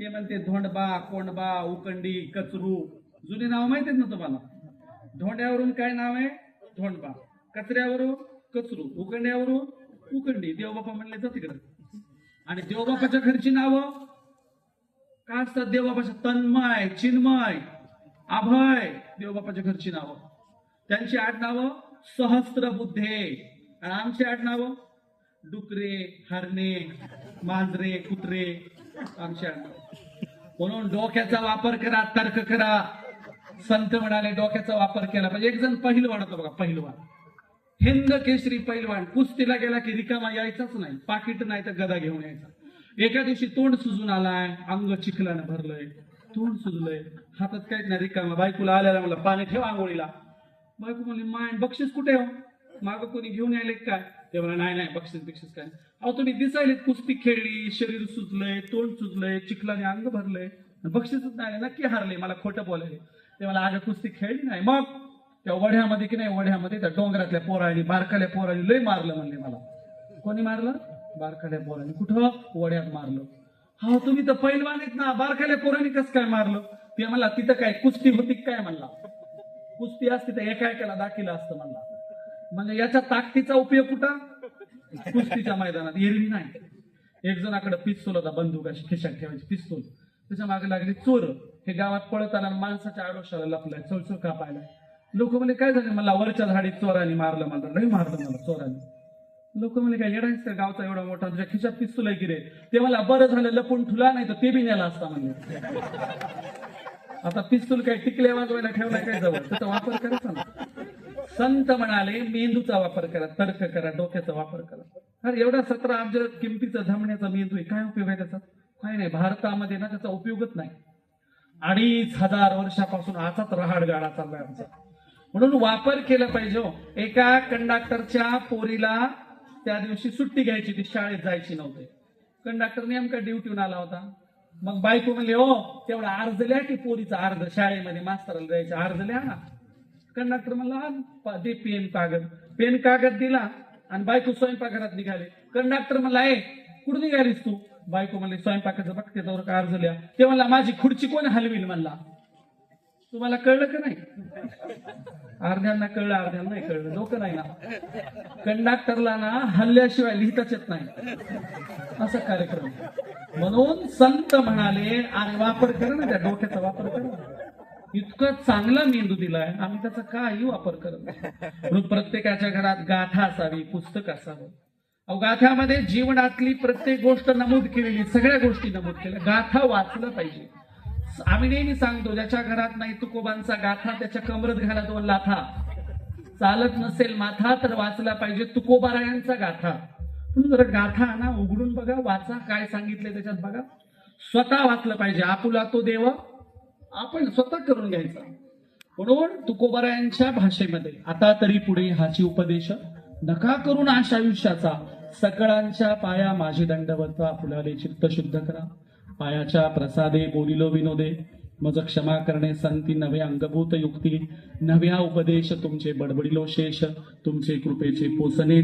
ते म्हणते धोंडबा कोंडबा उकंडी कचरू. जुने नाव माहीत आहेत ना तुम्हाला? धोंड्यावरून काय नाव आहे? धोंडबा. कचऱ्यावरून कचरू उकंड्यावरून उकंडी. देवबापा म्हणले जा तिकडे. आणि देवबापाच्या घरची नावं? काय असतात देवबापाच्या? तन्मय चिन्मय अभय देवबापाच्या घरची नावं. त्यांची आडनावं सहस्त्र बुद्धे आणि आमची आडनावं डुकरे हरणे मांजरे कुत्रे. आमची आडनावं म्हणून डोक्याचा वापर करा तर्क करा. संत म्हणाले डोक्याचा वापर केला पाहिजे. एक जण पहिलवान होता बघा पहिलवान. हिंद केसरी पहिलवान. कुस्तीला गेला की रिकामा यायचाच नाही. पाकिट नाही तर गदा घेऊन यायचा. एका दिवशी तोंड सुजून आलाय अंग चिखलानं भरलंय. तोंड सुजलंय. हातात काहीच नाही रिकामा. बायकोला आल्याला मला पाणी ठेवा आंघोळीला. बायको म्हणली माय बक्षीस कुठे हो? माग कोणी घेऊन यायले काय? ते म्हणा नाही नाही बक्षीस बिक्षीस काय? अहो तुम्ही दिसायले कुस्ती खेळली शरीर सुजलंय तोंड सुजलंय चिखलाने अंग भरलंय. बक्षीसच नाही नक्की हारले मला खोटं बोलायले. ते मला आज कुस्ती खेळली नाही. मग त्या वढ्यामध्ये की नाही वढ्यामध्ये त्या डोंगरातल्या पोरांनी बारकाल्या पोरांनी लय मारलं म्हणले मला. कोणी मारलं? बारकाल्या पोराने कुठं? वड्यात मारलं. हा तुम्ही तर पैलवान आहेत ना बारकाल्या पोरांनी कसं काय मारलं? ते म्हणला तिथं काय कुस्ती होती काय? म्हणला. कुस्ती असती तर एका एकाला दाखिला असतं म्हणला. म्हणजे याच्या ताकदीचा उपयोग कुठं? कुस्तीच्या मैदानात. एरवी नाही. एक जणाकडे पिस्तूल होता बंदूक अशी खिशात ठेवायची पिस्तूल. त्याच्यामागे लागली चोर. हे गावात पळत आला माणसाच्या आडोशाला लपलाय चळचळ कापायला. लोक म्हणे काय झालं? मला वरच्या झाडीत चोराने मारलं मला. नाही मारलं मला चोराने. लोक म्हणे काय येडायच का? गावचा एवढा मोठा तुझ्या खिशात पिस्तूल आहे की रे? ते मला बरं झालं लपून ठुला नाही तर ते बी नेला असता म्हणजे आता पिस्तूल काय टिकले वाजवायला ठेवला काय जवळ? त्याचा वापर करायचा ना. संत म्हणाले मेंदूचा वापर करा तर्क करा डोक्याचा वापर करा. अरे एवढा सतरा अब्ज किमतीचा धमण्याचा मेंदू आहे काय उपयोग आहे त्याचा? काय नाही भारतामध्ये ना त्याचा उपयोगच नाही. अडीच हजार वर्षापासून असाच रहाड गाडा चाललाय आमचा. म्हणून वापर केला पाहिजे हो. एका कंडक्टरच्या पोरीला त्या दिवशी सुट्टी घ्यायची ती शाळेत जायची नव्हती. कंडक्टर नेमका ड्युटीहून आला होता. मग बायको म्हणले हो तेवढा अर्ज लिहा की पोरीचा अर्ज शाळेमध्ये मास्तराला द्यायचा अर्ज लिहा ना. कंडक्टर म्हणला दे पेन कागद. पेन कागद दिला आणि बायको स्वयंपाकघरात निघाले. कंडक्टर म्हणला ए कुठं निघालीस तू? बायको म्हणले स्वयंपाकाचा फक्त त्यावर का अर्ज लिहा ते म्हणला माझी खुर्ची कोण हलवील म्हणला. तुम्हाला कळलं का नाही? अर्ध्यांना कळलं अर्ध्यांना नाही कळलं. डोकं नाही ना. कंडक्टरला ना हल्ल्याशिवाय लिहिताच येत नाही. असा कार्यक्रम. म्हणून संत म्हणाले आणि वापर कर ना त्या डोक्याचा वापर करा इतकं चांगला मेंदू दिलाय. आम्ही त्याचा काही वापर करत नाही. म्हणून प्रत्येकाच्या घरात गाथा असावी पुस्तक असावं. अहो गाथ्यामध्ये जीवनातली प्रत्येक गोष्ट नमूद केलेली सगळ्या गोष्टी नमूद केल्या. गाथा वाचलं पाहिजे. आम्ही नेहमी सांगतो ज्याच्या घरात नाही तुकोबांचा गाथा त्याच्या कमरत घाला दोन लाथा. चालत नसेल माथा तर वाचला पाहिजे तुकोबारायांचा गाथा. म्हणून जरा गाथा ना उघडून बघा वाचा काय सांगितलंय त्याच्यात बघा. स्वतः वाचलं पाहिजे. आपुला तो देव आपण स्वतः करून घ्यायचा. म्हणून तुकोबारायांच्या भाषेमध्ये आता तरी पुढे हाची उपदेश नका करून आश आयुष्याचा सकळांच्या पाया माझी दंडवत्वा फुलाले चित्त शुद्ध करा. पायाच्या प्रसादे बोलिलो विनोदे मज क्षमा करणे संती नवे अंगभूत युक्ती. नव्या उपदेश तुमचे बडबडिलो शेष तुमचे कृपेचे पोसणे